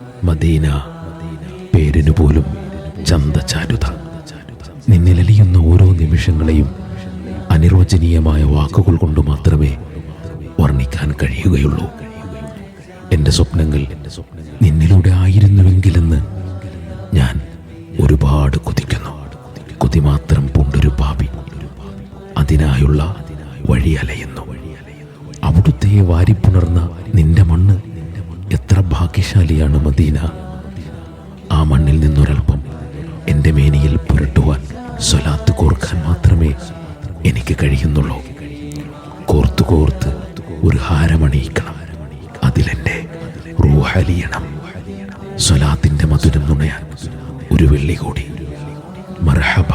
Medina പേരിനു പോലും ചന്തചാരുത നിന്നിലലിയുന്ന ഓരോ നിമിഷങ്ങളെയും അനിർവചനീയമായ വാക്കുകൾ കൊണ്ട് മാത്രമേ വർണിക്കാൻ കഴിയുകയുള്ളൂ. എന്റെ സ്വപ്നങ്ങൾ നിന്നിലൂടെ ആയിരുന്നുവെങ്കിലെന്ന് ഞാൻ ഒരുപാട് കൊതിക്കുന്നു. കുതി മാത്രം പൂണ്ടൊരു പാപി അതിനായുള്ള വഴി അലയുന്നു അവിടുത്തെ വാരിപ്പുണർന്ന നിന്റെ മണ്ണ് ഭാഗ്യശാലിയാണ് മദീന. ആ മണ്ണിൽ നിന്നൊരൽപ്പം എന്റെ മേനിയിൽ പുരട്ടുവാൻ സ്വലാത്ത് കോർക്കാൻ മാത്രമേ എനിക്ക് കഴിയുന്നുള്ളൂ. കോർത്ത് കോർത്ത് ഒരു ഹാരമണിയിക്കണം. അതിലെന്റെ റൂഹലിയണം സ്വലാത്തിന്റെ മധുരം നുണയാൻ ഒരു വെള്ളി കൂടി. മർഹബ.